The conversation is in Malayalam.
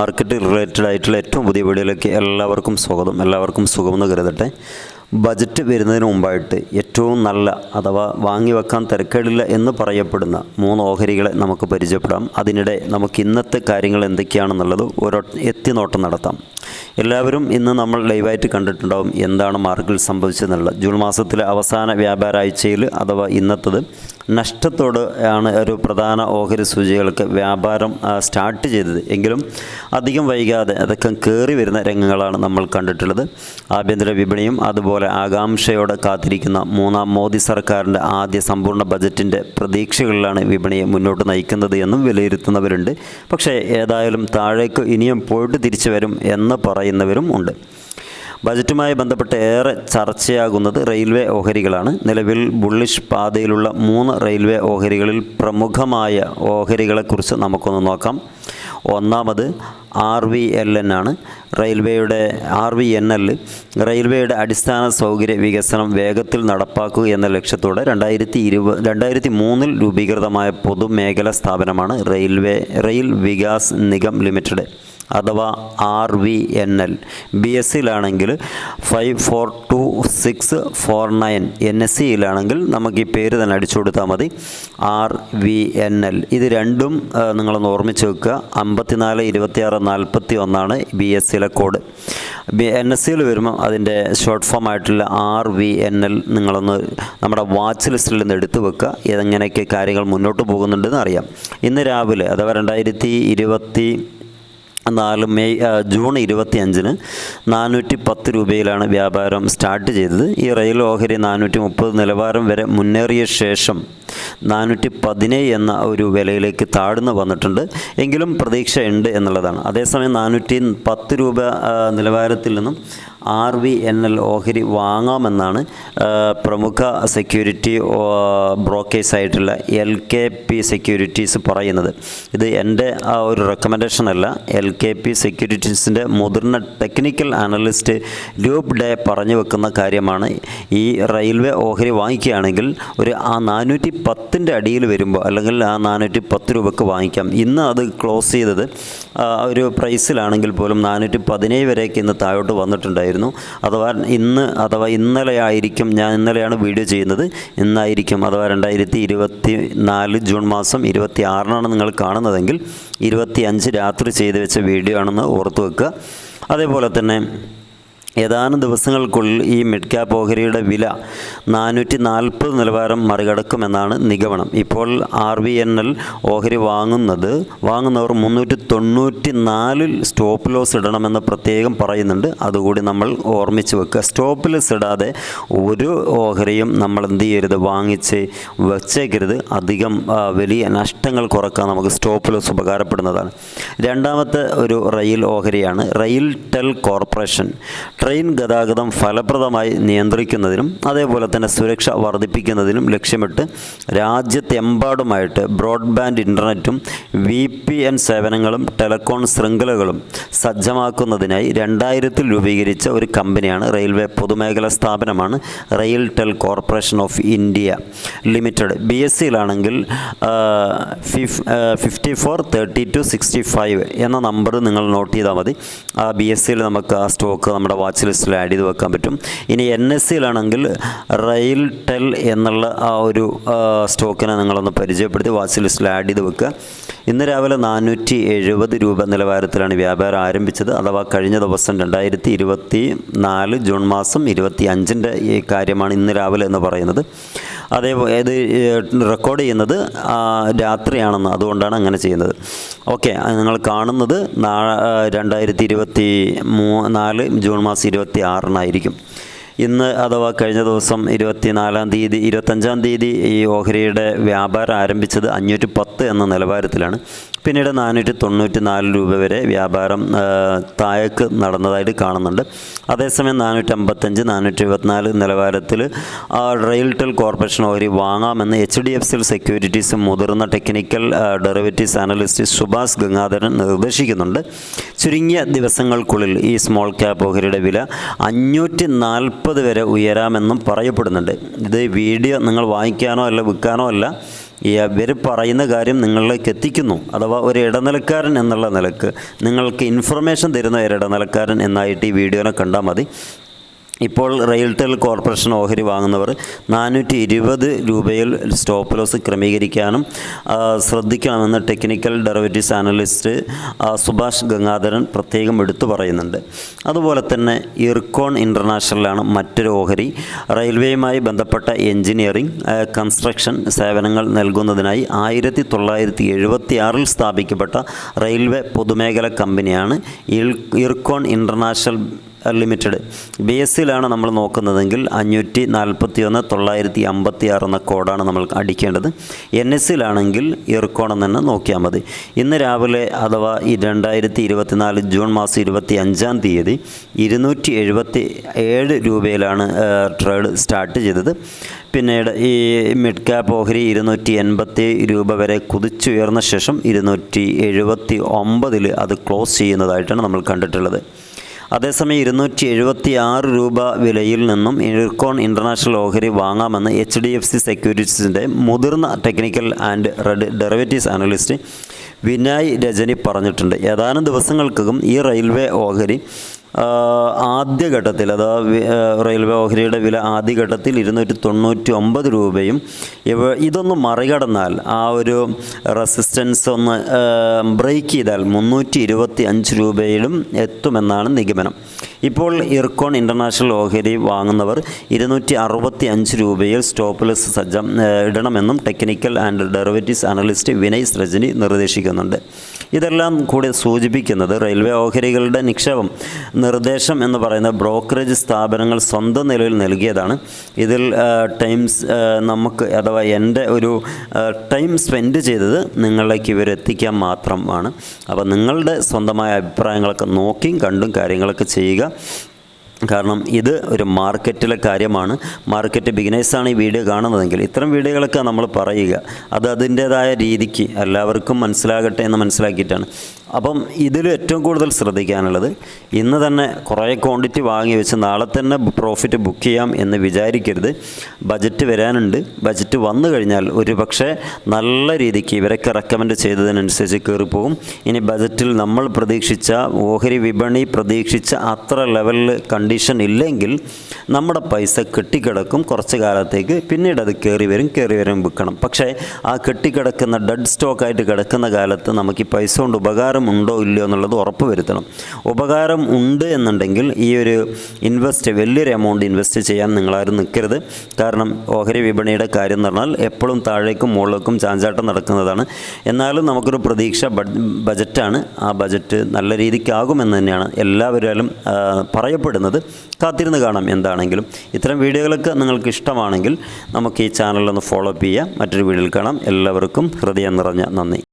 മാർക്കറ്റ് റിലേറ്റഡ് ആയിട്ടുള്ള ഏറ്റവും പുതിയ വീഡിയോയിലേക്ക് എല്ലാവർക്കും സ്വാഗതം. എല്ലാവർക്കും സുഖമെന്ന് കരുതട്ടെ. ബജറ്റ് വരുന്നതിന് മുമ്പായിട്ട് ഏറ്റവും നല്ല അഥവാ വാങ്ങി വെക്കാൻ തിരക്കേടില്ല എന്ന് പറയപ്പെടുന്ന മൂന്ന് ഓഹരികളെ നമുക്ക് പരിചയപ്പെടാം. അതിനിടെ നമുക്ക് ഇന്നത്തെ കാര്യങ്ങൾ എന്തൊക്കെയാണെന്നുള്ളത് ഓരോ എത്തിനോട്ടം നടത്താം. എല്ലാവരും ഇന്ന് നമ്മൾ ലൈവായിട്ട് കണ്ടിട്ടുണ്ടാവും എന്താണ് മാർക്കറ്റിൽ സംഭവിച്ചതെന്നുള്ളത്. ജൂൺ മാസത്തിലെ അവസാന വ്യാപാര ആഴ്ചയിൽ അഥവാ ഇന്നത്തത് നഷ്ടത്തോട് ആണ് ഒരു പ്രധാന ഓഹരി സൂചികൾക്ക് വ്യാപാരം സ്റ്റാർട്ട് ചെയ്തത്. എങ്കിലും അധികം വൈകാതെ അതൊക്കെ കയറി വരുന്ന രംഗങ്ങളാണ് നമ്മൾ കണ്ടിട്ടുള്ളത്. ആഭ്യന്തര വിപണിയും അതുപോലെ ആകാംക്ഷയോടെ കാത്തിരിക്കുന്ന മൂന്നാം മോദി സർക്കാരിന്റെ ആദ്യ സമ്പൂർണ ബജറ്റിന്റെ പ്രതീക്ഷകളിലാണ് വിപണിയെ മുന്നോട്ട് നയിക്കുന്നത് എന്നും വിലയിരുത്തുന്നവരുണ്ട്. പക്ഷേ ഏതായാലും താഴേക്ക് ഇനിയും പോയിട്ട് തിരിച്ചു വരും എന്ന് പറയുന്നവരും ഉണ്ട്. ബജറ്റുമായി ബന്ധപ്പെട്ട് ഏറെ ചർച്ചയാകുന്നത് റെയിൽവേ ഓഹരികളാണ്. നിലവിൽ ബുള്ളിഷ് പാതയിലുള്ള മൂന്ന് റെയിൽവേ ഓഹരികളിൽ പ്രമുഖമായ ഓഹരികളെക്കുറിച്ച് നമുക്കൊന്ന് നോക്കാം. ഒന്നാമത് ആർ വി എൽ എൻ ആണ്. റെയിൽവേയുടെ ആർ വി എൻ എൽ റെയിൽവേയുടെ അടിസ്ഥാന സൗകര്യ വികസനം വേഗത്തിൽ നടപ്പാക്കുക എന്ന ലക്ഷ്യത്തോടെ രണ്ടായിരത്തി ഇരുപത് രണ്ടായിരത്തി മൂന്നിൽ രൂപീകൃതമായ പൊതുമേഖലാ സ്ഥാപനമാണ് railway rail Vikas Nigam limited. അഥവാ R V N L B S സിയിലാണെങ്കിൽ five four two six four nine N S സിയിലാണെങ്കിൽ നമുക്ക് ഈ പേര് തന്നെ അടിച്ചു കൊടുത്താൽ മതി. ആർ വി എൻ എൽ ഇത് രണ്ടും നിങ്ങളൊന്ന് ഓർമ്മിച്ച് വെക്കുക. അമ്പത്തിനാല് ഇരുപത്തിയാറ് നാൽപ്പത്തി ഒന്നാണ് ബി എസ് സിയിലെ കോഡ്. ബി എൻ എസ് സിയിൽ വരുമ്പോൾ അതിന്റെ ഷോർട്ട് ഫോം ആയിട്ടുള്ള ആർ വി എൻ എൽ നിങ്ങളൊന്ന് നമ്മുടെ വാച്ച് ലിസ്റ്റിൽ നിന്ന് എടുത്തു വെക്കുക. ഏതെങ്ങനെയൊക്കെ കാര്യങ്ങൾ മുന്നോട്ട് പോകുന്നുണ്ടെന്ന് അറിയാം. ഇന്ന് രാവിലെ അഥവാ രണ്ടായിരത്തി ഇരുപത്തി നാല് മെയ് ജൂൺ ഇരുപത്തി അഞ്ചിന് നാനൂറ്റി പത്ത് രൂപയിലാണ് വ്യാപാരം സ്റ്റാർട്ട് ചെയ്തത്. ഈ റെയിൽ ഓഹരി നാനൂറ്റി മുപ്പത് നിലവാരം വരെ മുന്നേറിയ ശേഷം നാനൂറ്റി പതിനേഴ് എന്ന ഒരു വിലയിലേക്ക് താഴ്ന്നു വന്നിട്ടുണ്ട്. എങ്കിലും പ്രതീക്ഷയുണ്ട് എന്നുള്ളതാണ്. അതേസമയം നാനൂറ്റി പത്ത് രൂപ നിലവാരത്തിൽ നിന്നും ആർ വി എൻ എൽ ഓഹരി വാങ്ങാമെന്നാണ് പ്രമുഖ സെക്യൂരിറ്റി ബ്രോക്കേഴ്സ് ആയിട്ടുള്ള എൽ കെ പി സെക്യൂരിറ്റീസ് പറയുന്നത്. ഇത് എന്റെ ഒരു റെക്കമെൻഡേഷൻ അല്ല. എൽ കെ പി സെക്യൂരിറ്റീസിന്റെ മുതിർന്ന ടെക്നിക്കൽ അനലിസ്റ്റ് ലൂബ് ഡേ പറഞ്ഞു വെക്കുന്ന കാര്യമാണ്. ഈ റെയിൽവേ ഓഹരി വാങ്ങിക്കുകയാണെങ്കിൽ ഒരു ആ നാനൂറ്റി പത്തിന്റെ അടിയിൽ വരുമ്പോൾ അല്ലെങ്കിൽ ആ നാനൂറ്റി പത്ത് രൂപക്ക് വാങ്ങിക്കാം. ഇന്ന് അത് ക്ലോസ് ചെയ്തത് ഒരു പ്രൈസിലാണെങ്കിൽ പോലും നാനൂറ്റി പതിനേഴ് വരെയൊക്കെ ഇന്ന് താഴോട്ട് വന്നിട്ടുണ്ടായിരുന്നു. അഥവാ ഇന്ന് അഥവാ ഇന്നലെ ആയിരിക്കും ഞാൻ ഇന്നലെയാണ് വീഡിയോ ചെയ്യുന്നത്. ഇന്നായിരിക്കും അഥവാ രണ്ടായിരത്തി ഇരുപത്തി നാല് ജൂൺ മാസം ഇരുപത്തി ആറിനാണ് നിങ്ങൾ കാണുന്നതെങ്കിൽ ഇരുപത്തി അഞ്ച് രാത്രി ചെയ്തു വെച്ച വീഡിയോ ആണെന്ന് ഓർത്ത് വെക്കുക. അതേപോലെ തന്നെ ഏതാനും ദിവസങ്ങൾക്കുള്ളിൽ ഈ മിഡ് ക്യാപ്പ് ഓഹരിയുടെ വില നാനൂറ്റി നാൽപ്പത് നിലവാരം മറികടക്കുമെന്നാണ് നിഗമനം. ഇപ്പോൾ ആർ വി എൻ എൽ ഓഹരി വാങ്ങുന്നത് വാങ്ങുന്നവർ മുന്നൂറ്റി തൊണ്ണൂറ്റി നാലിൽ സ്റ്റോപ്പ് ലോസ് ഇടണമെന്ന് പ്രത്യേകം പറയുന്നുണ്ട്. അതുകൂടി നമ്മൾ ഓർമ്മിച്ച് വെക്കുക. സ്റ്റോപ്പ് ലോസ് ഇടാതെ ഒരു ഓഹരിയും നമ്മൾ എന്ത് ചെയ്യരുത്? വാങ്ങിച്ച് വെച്ചേക്കരുത്. അധികം വലിയ നഷ്ടങ്ങൾ കുറയ്ക്കാൻ നമുക്ക് സ്റ്റോപ്പ് ലോസ് ഉപകാരപ്പെടുന്നതാണ്. രണ്ടാമത്തെ ഒരു റെയിൽ ഓഹരിയാണ്. RailTel corporation. ട്രെയിൻ ഗതാഗതം ഫലപ്രദമായി നിയന്ത്രിക്കുന്നതിനും അതേപോലെ തന്നെ സുരക്ഷ വർദ്ധിപ്പിക്കുന്നതിനും ലക്ഷ്യമിട്ട് രാജ്യത്തെമ്പാടുമായിട്ട് ബ്രോഡ്ബാൻഡ് ഇന്റർനെറ്റും വി പി എൻ സേവനങ്ങളും ടെലകോൺ ശൃംഖലകളും സജ്ജമാക്കുന്നതിനായി രണ്ടായിരത്തിൽ രൂപീകരിച്ച ഒരു കമ്പനിയാണ് റെയിൽവേ പൊതുമേഖലാ സ്ഥാപനമാണ് RailTel corporation of India limited. B S സിയിലാണെങ്കിൽ fifty four thirty two sixty five എന്ന നമ്പർ നിങ്ങൾ നോട്ട് ചെയ്താൽ മതി. ആ ബി എസ് സിയിൽ നമുക്ക് ആ സ്റ്റോക്ക് നമ്മുടെ വാച്ച് ലിസ്റ്റിൽ ആഡ് ചെയ്ത് വെക്കാൻ പറ്റും. ഇനി എൻ എസ് സിയിലാണെങ്കിൽ റെയിൽ ടെൽ എന്നുള്ള ആ ഒരു സ്റ്റോക്കിനെ നിങ്ങളൊന്ന് പരിചയപ്പെടുത്തി വാച്ച് ലിസ്റ്റിൽ ആഡ് ചെയ്ത് വെക്കുക. ഇന്ന് രാവിലെ നാനൂറ്റി എഴുപത് രൂപ നിലവാരത്തിലാണ് വ്യാപാരം ആരംഭിച്ചത്. അഥവാ കഴിഞ്ഞ ദിവസം രണ്ടായിരത്തി ഇരുപത്തി നാല് ജൂൺ മാസം ഇരുപത്തി അഞ്ചിന്റെ ഈ കാര്യമാണ് ഇന്ന് രാവിലെ എന്ന് പറയുന്നത്. അതേപോലെ ഇത് റെക്കോർഡ് ചെയ്യുന്നത് രാത്രിയാണെന്ന്. അതുകൊണ്ടാണ് അങ്ങനെ ചെയ്യുന്നത്. ഓക്കെ നിങ്ങൾ കാണുന്നത് രണ്ടായിരത്തി ഇരുപത്തി മൂ നാല് ജൂൺ മാസം ഇരുപത്തി ആറിനായിരിക്കും ഇന്ന് അഥവാ കഴിഞ്ഞ ദിവസം ഇരുപത്തിനാലാം തീയതി ഇരുപത്തഞ്ചാം തീയതി ഈ ഓഹരിയുടെ വ്യാപാരം ആരംഭിച്ചത് അഞ്ഞൂറ്റി പത്ത് എന്ന നിലവാരത്തിലാണ്. പിന്നീട് നാനൂറ്റി തൊണ്ണൂറ്റി നാല് രൂപ വരെ വ്യാപാരം താഴേക്ക് നടന്നതായിട്ട് കാണുന്നുണ്ട്. അതേസമയം നാനൂറ്റി അമ്പത്തഞ്ച് നാനൂറ്റി എഴുപത്തിനാല് നിലവാരത്തിൽ ആ, റെയിൽ ടെൽ കോർപ്പറേഷൻ ഓഹരി വാങ്ങാമെന്ന് എച്ച് ഡി എഫ് സിൽ സെക്യൂരിറ്റീസ് മുതിർന്ന technical derivatives analyst Subhash Gangadharan നിർദ്ദേശിക്കുന്നുണ്ട്. ചുരുങ്ങിയ ദിവസങ്ങൾക്കുള്ളിൽ ഈ സ്മോൾ ക്യാപ്പ് ഓഹരിയുടെ വില അഞ്ഞൂറ്റി നാൽപ്പത് വരെ ഉയരാമെന്നും പറയപ്പെടുന്നുണ്ട്. ഇത് വീഡിയോ നിങ്ങൾ വാങ്ങിക്കാനോ അല്ല വിൽക്കാനോ അല്ല ഇവർ പറയുന്ന കാര്യം നിങ്ങളിലേക്ക് എത്തിക്കുന്നു. അഥവാ ഒരു ഇടനിലക്കാരൻ എന്നുള്ള നിലയ്ക്ക് നിങ്ങൾക്ക് ഇൻഫർമേഷൻ തരുന്ന ഒരു ഇടനിലക്കാരൻ എന്നായിട്ട് ഈ വീഡിയോനെ കണ്ടാൽ മതി. ഇപ്പോൾ റെയിൽടെൽ കോർപ്പറേഷൻ ഓഹരി വാങ്ങുന്നവർ നാനൂറ്റി ഇരുപത് രൂപയിൽ സ്റ്റോപ്പ് ലോസ് ക്രമീകരിക്കാനും ശ്രദ്ധിക്കണമെന്ന് technical derivatives analyst Subhash Gangadharan പ്രത്യേകം എടുത്തു പറയുന്നുണ്ട്. അതുപോലെ തന്നെ ഇർക്കോൺ ഇന്റർനാഷണലാണ് മറ്റൊരു ഓഹരി. റെയിൽവേയുമായി ബന്ധപ്പെട്ട എഞ്ചിനീയറിംഗ് കൺസ്ട്രക്ഷൻ സേവനങ്ങൾ നൽകുന്നതിനായി ആയിരത്തി തൊള്ളായിരത്തി എഴുപത്തിയാറിൽ സ്ഥാപിക്കപ്പെട്ട റെയിൽവേ പൊതുമേഖല കമ്പനിയാണ് Ircon international limited B S സിയിലാണ് നമ്മൾ നോക്കുന്നതെങ്കിൽ അഞ്ഞൂറ്റി നാൽപ്പത്തി ഒന്ന് തൊള്ളായിരത്തി അമ്പത്തി ആറ് എന്ന കോഡാണ് നമ്മൾ അടിക്കേണ്ടത്. എൻ എസ് സിയിലാണെങ്കിൽ ഇർക്കോണം തന്നെ നോക്കിയാൽ മതി. ഇന്ന് രാവിലെ അഥവാ ഈ രണ്ടായിരത്തി ഇരുപത്തിനാല് ജൂൺ മാസം ഇരുപത്തി അഞ്ചാം തീയതി ഇരുന്നൂറ്റി എഴുപത്തി ഏഴ് രൂപയിലാണ് ട്രേഡ് സ്റ്റാർട്ട് ചെയ്തത്. പിന്നീട് ഈ മിഡ് ക്യാപ്പ് ഓഹരി ഇരുന്നൂറ്റി എൺപത്തി രൂപ വരെ കുതിച്ചുയർന്ന ശേഷം ഇരുന്നൂറ്റി എഴുപത്തി ഒമ്പതിൽ അത് ക്ലോസ് ചെയ്യുന്നതായിട്ടാണ് നമ്മൾ കണ്ടിട്ടുള്ളത്. അതേസമയം ഇരുന്നൂറ്റി എഴുപത്തി ആറ് രൂപ വിലയിൽ നിന്നും ഇർക്കോൺ ഇന്റർനാഷണൽ ഓഹരി വാങ്ങാമെന്ന് എച്ച് ഡി എഫ് സി സെക്യൂരിറ്റീസിന്റെ മുതിർന്ന technical and red derivatives analyst Vinay Rajani പറഞ്ഞിട്ടുണ്ട്. ഏതാനും ദിവസങ്ങൾക്കകം ഈ റെയിൽവേ ഓഹരി ആദ്യഘട്ടത്തിൽ അതാ റെയിൽവേ ഓഹരിയുടെ വില ആദ്യഘട്ടത്തിൽ ഇരുന്നൂറ്റി തൊണ്ണൂറ്റി ഒമ്പത് രൂപയും ഇവ ഇതൊന്ന് മറികടന്നാൽ ആ ഒരു റെസിസ്റ്റൻസ് ഒന്ന് ബ്രേക്ക് ചെയ്താൽ മുന്നൂറ്റി ഇരുപത്തി അഞ്ച് രൂപയിലും എത്തുമെന്നാണ് നിഗമനം. ഇപ്പോൾ ഇർക്കോൺ ഇന്റർനാഷണൽ ഓഹരി വാങ്ങുന്നവർ ഇരുന്നൂറ്റി അറുപത്തി അഞ്ച് രൂപയിൽ സ്റ്റോപ്പ്ലെസ് സജ്ജം ആ, ഇടണമെന്നും technical and derivatives analyst Vinay Rajani നിർദ്ദേശിക്കുന്നുണ്ട്. ഇതെല്ലാം കൂടി സൂചിപ്പിക്കുന്നത് റെയിൽവേ ഓഹരികളുടെ നിക്ഷേപം നിർദ്ദേശം എന്ന് പറയുന്ന ബ്രോക്കറേജ് സ്ഥാപനങ്ങൾ സ്വന്തം നിലയിൽ നൽകിയതാണ്. ഇതിൽ ടൈംസ് നമുക്ക് അഥവാ എന്റെ ഒരു ടൈം സ്പെൻഡ് ചെയ്തത് നിങ്ങളിലേക്ക് ഇവരെത്തിക്കാൻ മാത്രമാണ്. അപ്പോൾ നിങ്ങളുടെ സ്വന്തമായ അഭിപ്രായങ്ങളൊക്കെ നോക്കിയും കണ്ടും കാര്യങ്ങളൊക്കെ ചെയ്യുക. കാരണം ഇത് ഒരു മാർക്കറ്റിലെ കാര്യമാണ്. മാർക്കറ്റ് ബിഗിനേഴ്സാണ് ഈ വീഡിയോ കാണുന്നതെങ്കിൽ ഇത്തരം വീഡിയോകളൊക്കെ നമ്മൾ പറയുക. അത് അതിന്റേതായ രീതിക്ക് എല്ലാവർക്കും മനസ്സിലാകട്ടെ എന്ന് മനസ്സിലാക്കിയിട്ടാണ്. അപ്പം ഇതിൽ ഏറ്റവും കൂടുതൽ ശ്രദ്ധിക്കാനുള്ളത് ഇന്ന് തന്നെ കുറേ ക്വാണ്ടിറ്റി വാങ്ങി വെച്ച് നാളെ തന്നെ പ്രോഫിറ്റ് ബുക്ക് ചെയ്യാം എന്ന് വിചാരിക്കരുത്. ബജറ്റ് വരാനുണ്ട്. ബജറ്റ് വന്നു കഴിഞ്ഞാൽ ഒരു പക്ഷേ നല്ല രീതിക്ക് ഇവരൊക്കെ റെക്കമെൻഡ് ചെയ്തതിനനുസരിച്ച് കയറിപ്പോകും. ഇനി ബജറ്റിൽ നമ്മൾ പ്രതീക്ഷിച്ച ഓഹരി വിപണി പ്രതീക്ഷിച്ച അത്ര ലെവലിൽ കണ്ടീഷൻ ഇല്ലെങ്കിൽ നമ്മുടെ പൈസ കെട്ടിക്കിടക്കും കുറച്ച് കാലത്തേക്ക്. പിന്നീട് അത് കയറി വരും കയറി വരും വിൽക്കണം. പക്ഷേ ആ കെട്ടിക്കിടക്കുന്ന ഡെഡ് സ്റ്റോക്കായിട്ട് കിടക്കുന്ന കാലത്ത് നമുക്ക് ഈ പൈസ കൊണ്ട് ഉപകാരം ഉണ്ടോ ഇല്ലയോ എന്നുള്ളത് ഉറപ്പ് വരുത്തണം. ഉപകാരം ഉണ്ട് എന്നുണ്ടെങ്കിൽ ഈ ഒരു ഇൻവെസ്റ്റ് വലിയൊരു എമൗണ്ട് ഇൻവെസ്റ്റ് ചെയ്യാൻ നിങ്ങളാരും നിൽക്കരുത്. കാരണം ഓഹരി വിപണിയുടെ കാര്യം എന്ന് പറഞ്ഞാൽ എപ്പോഴും താഴേക്കും മുകളിലേക്കും ചാഞ്ചാട്ടം നടക്കുന്നതാണ്. എന്നാലും നമുക്കൊരു പ്രതീക്ഷ ബജറ്റാണ്. ആ ബജറ്റ് നല്ല രീതിക്കാകുമെന്ന് തന്നെയാണ് എല്ലാവരും പറയപ്പെടുന്നത്. കാത്തിരുന്ന് കാണാം. എന്താണെങ്കിലും ഇത്തരം വീഡിയോകളൊക്കെ നിങ്ങൾക്ക് ഇഷ്ടമാണെങ്കിൽ നമുക്ക് ഈ ചാനലൊന്ന് ഫോളോ അപ്പ് ചെയ്യാം. മറ്റൊരു വീഡിയോയിൽ കാണാം. എല്ലാവർക്കും ഹൃദയം നിറഞ്ഞ നന്ദി.